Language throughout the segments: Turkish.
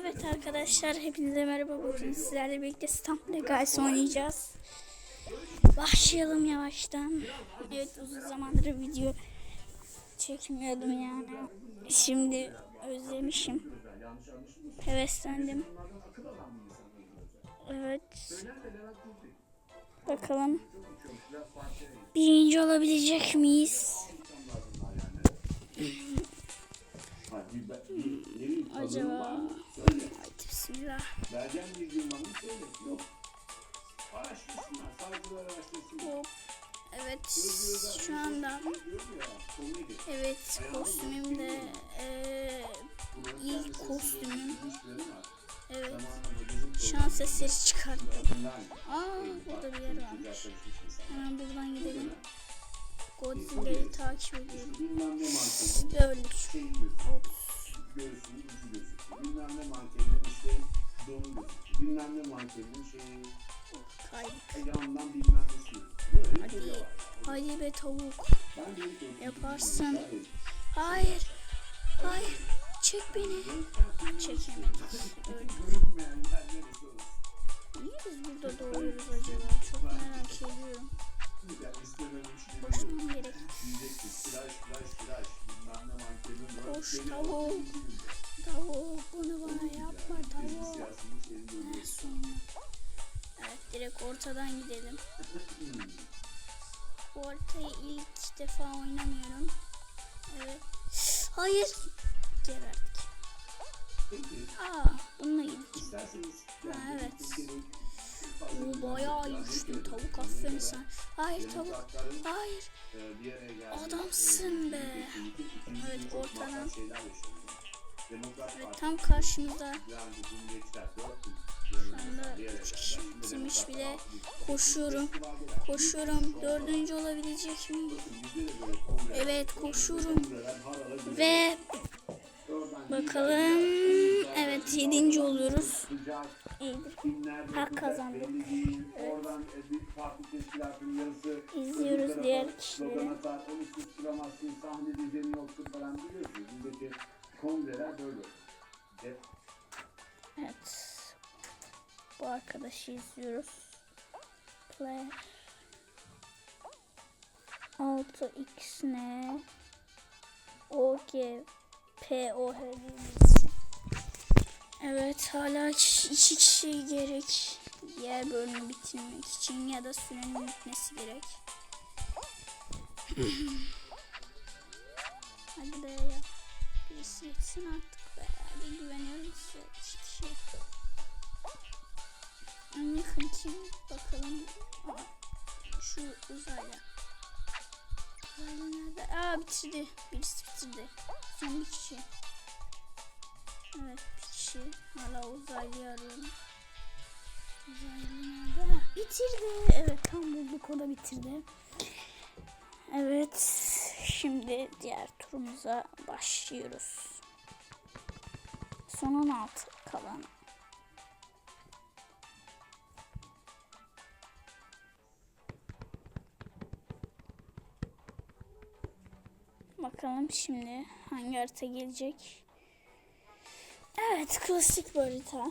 Evet arkadaşlar hepinize merhaba bugün sizlerle birlikte Stamp Legals oynayacağız. Başlayalım yavaştan. Evet uzun zamandır video çekmiyordum yani. Şimdi özlemişim. Heveslendim. Evet. Bakalım. Birinci olabilecek miyiz? Acaba? Hadi bismillah. Vereceğim bir gün bana söyle. Yok. Araştırsınlar. Savcılar araştırsın. Hop. Evet şu anda. Konuya geç. evet kostümüm de ilk kostümüm evet şans eseri çıkarttım. Aa burada bir yer varmış. Gerçekleşmiş. Hemen buradan gidelim. Godzilla'yı takip ediyorum. Ne ucu gözüküyor. Bilmem ne mankenin işte donu gözüküyor. Bilmem ne mankenin şeyi Kaydık. yanından bilmem. Böyle şey Hadi. Hadi be tavuk. Yaparsın. Hayır. Hayır. Çek beni. Koş tavuk. Tavuk bunu bana yapma tavuk. Görüyoruz. Sonra. Evet direkt ortadan gidelim. Bu haritayı ilk defa oynamıyorum. Evet. Hayır. Geberdik. Aa bununla isterseniz Ha, evet. Bu bayağı güçlü tavuk aferin sen. Hayır tavuk. Hayır. Adamsın be. Evet, ortadan. Evet tam karşımızda. Şu anda yanımızda bir araya üç kişi geldiler. Şimdi bitirmiş bile. Koşuyorum. Koşuyorum. Dördüncü olabilecek kongre- Evet koşuyorum. Ve bakalım. Evet yedinci oluyoruz. İyidir. Hak kazandı. Oradan e, İzliyoruz diğer kişileri. Evet. Bu arkadaşı izliyoruz. Play. 6x ne? OG POH. Evet hala iki kişi gerek. Diğer bölümü bitirmek için ya da sürenin bitmesi gerek. Hadi be ya. Birisi yetsin artık be. Hadi güveniyorum size. İki kişi. En yakın kim? Bakalım. Aa, şu uzaylı. Uzaylı nerede? Aa bitirdi. Birisi bitirdi. Son bir kişi. Evet bir kişi. Hala uzaylıyı arıyorum. Bitirdi. Evet tam bulduk o da bitirdi. Evet. Şimdi diğer turumuza başlıyoruz. Son 16 kalan. Bakalım şimdi hangi harita gelecek. Evet klasik bir harita.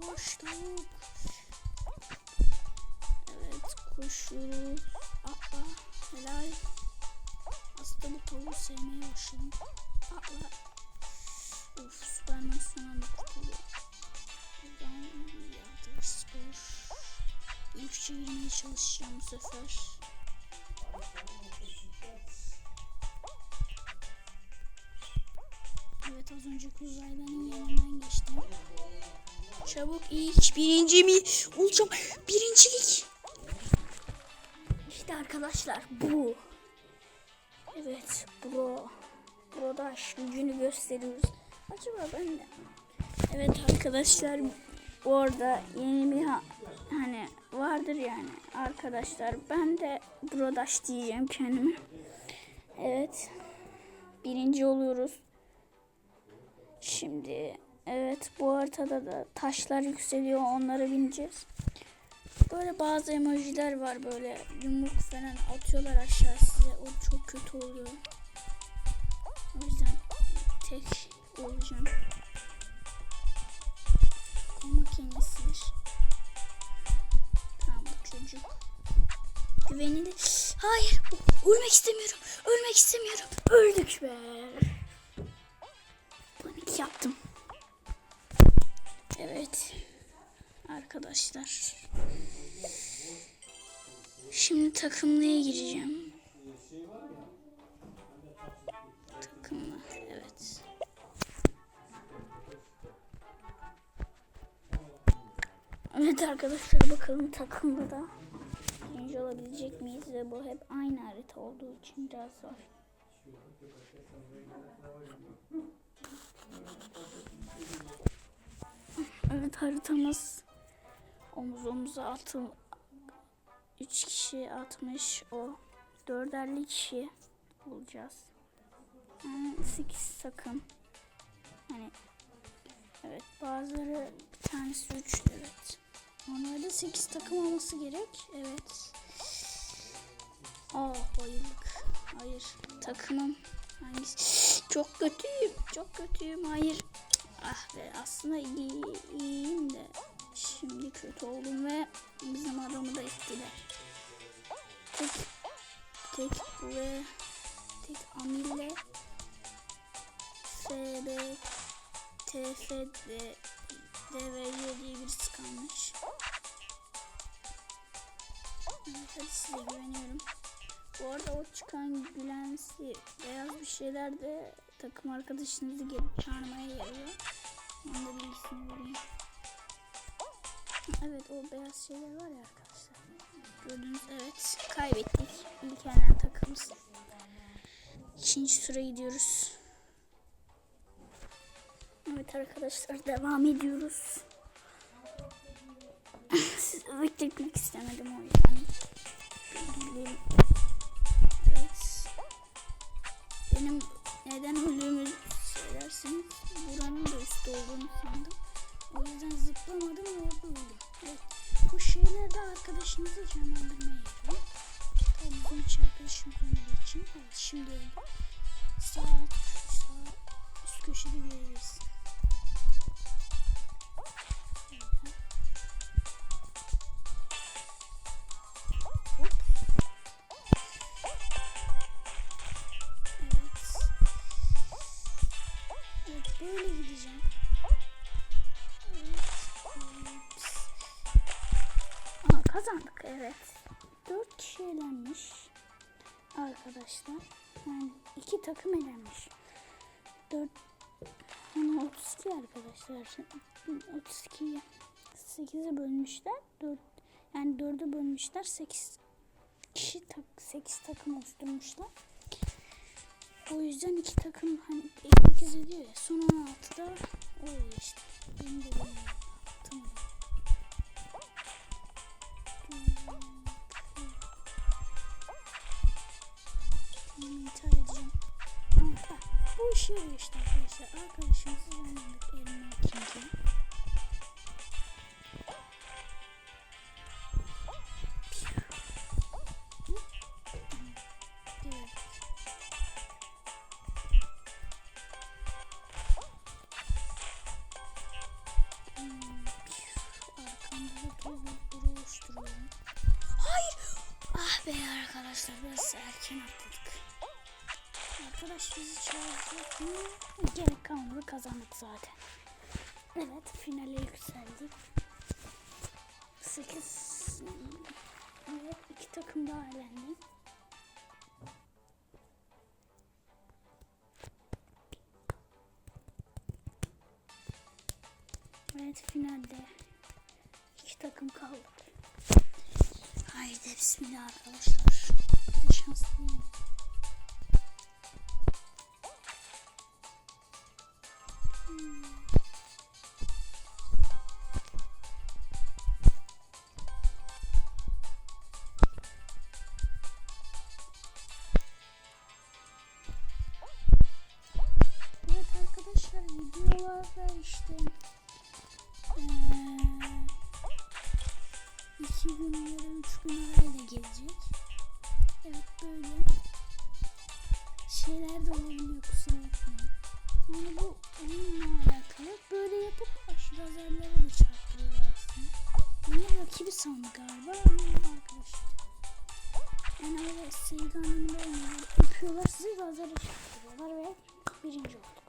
Boşluk. Evet koşuyoruz. Aa helal. Aslında bu tavuğu sevmeye başladım. Atla. Of Superman son anda kurtuluyor. Buradan yardım spor. İlk üçe girmeye çalışacağım bu sefer. Az önceki uzaylıların yanından geçtim. Çabuk ilk birinci mi olacağım? Birincilik. İşte arkadaşlar bu. Evet bro. Brodaş gücünü gösteriyoruz. Acaba ben de. Evet arkadaşlar orada yeni bir ha- hani vardır yani arkadaşlar ben de brodaş diyeceğim kendime. Evet. Birinci oluyoruz. Şimdi evet bu haritada da taşlar yükseliyor onlara bineceğiz. Böyle bazı emojiler var böyle yumruk falan atıyorlar aşağı size. O çok kötü oluyor. O yüzden tek olacağım. Ama kendisidir. Tamam bu çocuk. Güvenilir. Hayır. Ölmek istemiyorum. Ölmek istemiyorum. Öldük be. Yaptım. Evet. Arkadaşlar. Şimdi takımlıya gireceğim. Takımla. Evet. Evet arkadaşlar bakalım takımda da birinci olabilecek miyiz ve bu hep aynı harita olduğu için biraz zor. Evet haritamız omuz omuza atıl 3 kişi atmış o dörderli kişi bulacağız. Yani 8 takım. Hani evet bazıları bir tanesi 3 evet. Normalde 8 takım olması gerek. Evet. Aa bayıldık. Hayır takımım hangisi? Çok kötüyüm. Çok kötüyüm. Hayır. Ah be aslında iyi, iyiyim de şimdi kötü oldum ve bizim adamı da ettiler. Tek tek ve tek amille FB TF ve DVY diye birisi kalmış. Evet hadi size güveniyorum. Bu arada o çıkan gülensi beyaz bir şeyler de takım arkadaşınızı gelip çağırmaya yarıyor. Onu da bilgisini vereyim. Evet o beyaz şeyler var ya arkadaşlar. Gördünüz evet kaybettik. İlk elden takımız. İkinci tura gidiyoruz. Evet arkadaşlar devam ediyoruz. Bekletmek istemedim o yüzden. Bilgilerim. Benim neden öldüğümü söylerseniz buranın da üstü olduğunu sandım. O yüzden zıplamadım ve orada öldüm. Evet. Bu şeyler de arkadaşınızı canlandırmaya yarıyor. Tabii bizim hiç arkadaşım için. Evet şimdi öldüm. Sağ alt, 32 takım elenmiş. 4 yani 32 arkadaşlar. 32 8'e bölmüşler. 4 yani 4'e bölmüşler. 8 kişi tak 8 takım oluşturmuşlar. O yüzden iki takım hani 8 ediyor ya. Son 16'da oluyor işte. Benim de tamam. İntihar edeceğim. Bu yarıyor işte arkadaşlar. Arkadaşımızı yanıldık elime ikinci. Hayır. Ah be arkadaşlar biraz erken atladık. Arkadaş bizi çağıracak mı? Gerek kalmadı kazandık zaten. Evet finale yükseldik. 8 Evet iki takım daha elendi. Evet finalde iki takım kaldı. Haydi bismillah arkadaşlar. Şanslıyım. yarın üç gün öyle gelecek. Evet böyle şeyler de olabiliyor kusura bakmayın. Yani bu onunla alakalı böyle yapıp aşırı azarlara da çarptırıyor aslında. Bunu rakibi sandı galiba ama arkadaşlar. Yani öyle sevgi anlamında olmuyor. Öpüyorlar sizi ve azarla çarptırıyorlar ve birinci olduk.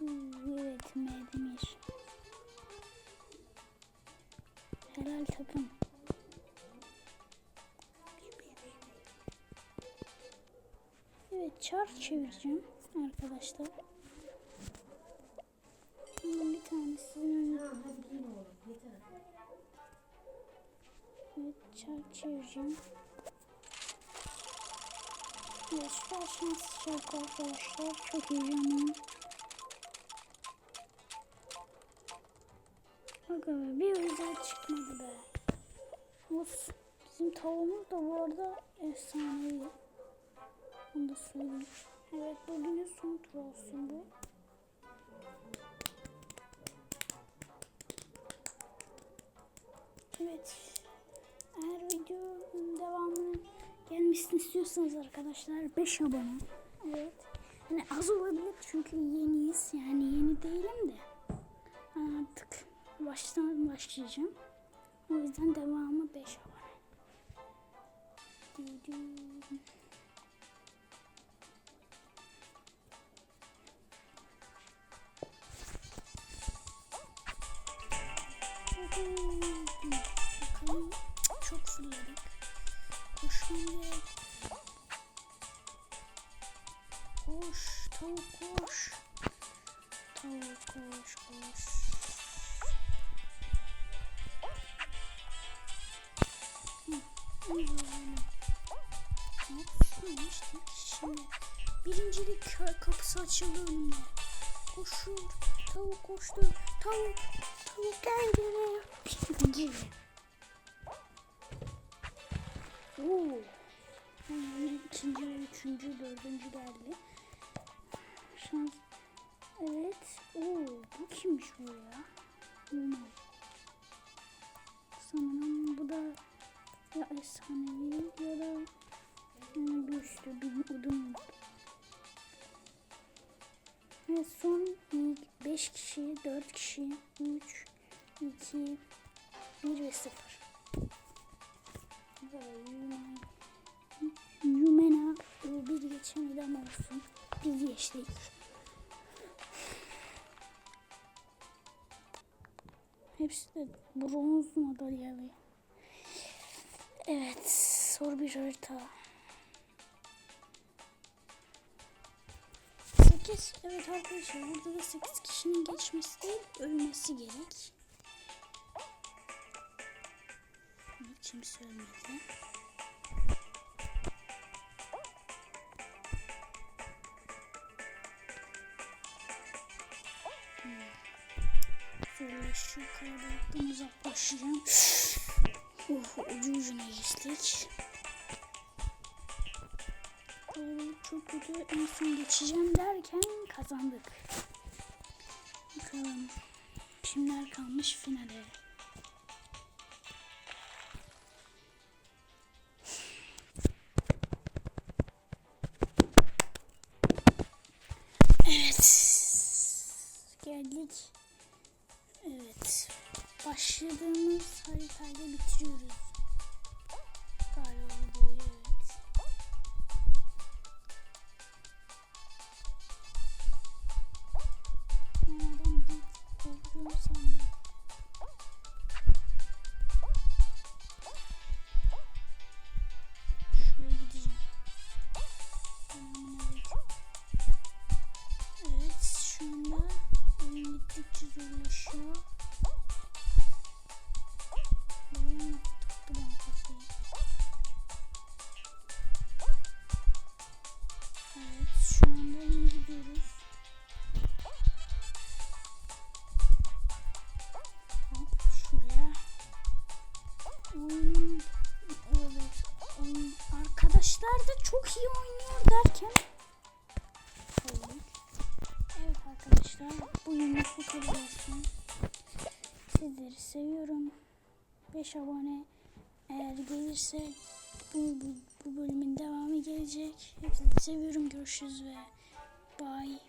Bu evet Medemir. Helal takım. Evet çark çevireceğim arkadaşlar. Bunun bir tanesini Evet çark çevireceğim. Evet süper şans çark arkadaşlar. Çok heyecanlıyım. Aga be bir özel çıkmadı be. Of. Bizim tavuğumuz da bu arada efsanevi. Onu da söyleyeyim. Evet bugünün son tur olsun bu. Evet. Eğer videonun devamının gelmesini istiyorsanız arkadaşlar 5 abone. Evet. Yani az olabilir çünkü yeniyiz. Başlayacağım. O yüzden devamı 5 abone. Bakalım çok fırladık. Koşmam gerek. Koş tavuk koş. Tavuk koş koş. Birincilik ka- kapısı açıldı önümde. Koşuyor. Tavuk koştu. Tavuk. Tavuk gel buraya. Birinci. Oo. Yani ikinci, üçüncü, dördüncü geldi. Şans. Evet. Oo, bu kimmiş bu ya? Bilmem. Sanırım bu da ya efsanevi da yani bir üstü bir udum. Evet son 5 kişi, 4 kişi, 3, 2, 1 ve 0. Yumena bir geçemedi ama olsun. Biz geçtik. Hepsi de bronz madalyalı. Evet, zor bir harita. 8, evet arkadaşlar burada da 8 kişinin geçmesi değil, ölmesi gerek. Kimse ölmedi. Şöyle şu kalabalıktan uzaklaşacağım. Oh, ucu ucuna geçtik. Kalabalık çok kötü. En son geçeceğim derken kazandık. Bakalım. Kimler kalmış finale. Evet. Geldik. Başladığımız haritayla bitiriyoruz. Arkadaşlar da çok iyi oynuyor derken. Evet arkadaşlar bugünlük bu kadar olsun. Sizleri seviyorum. 5 abone eğer gelirse bu, bu, bu bölümün devamı gelecek. Hepinizi seviyorum. Görüşürüz ve bye.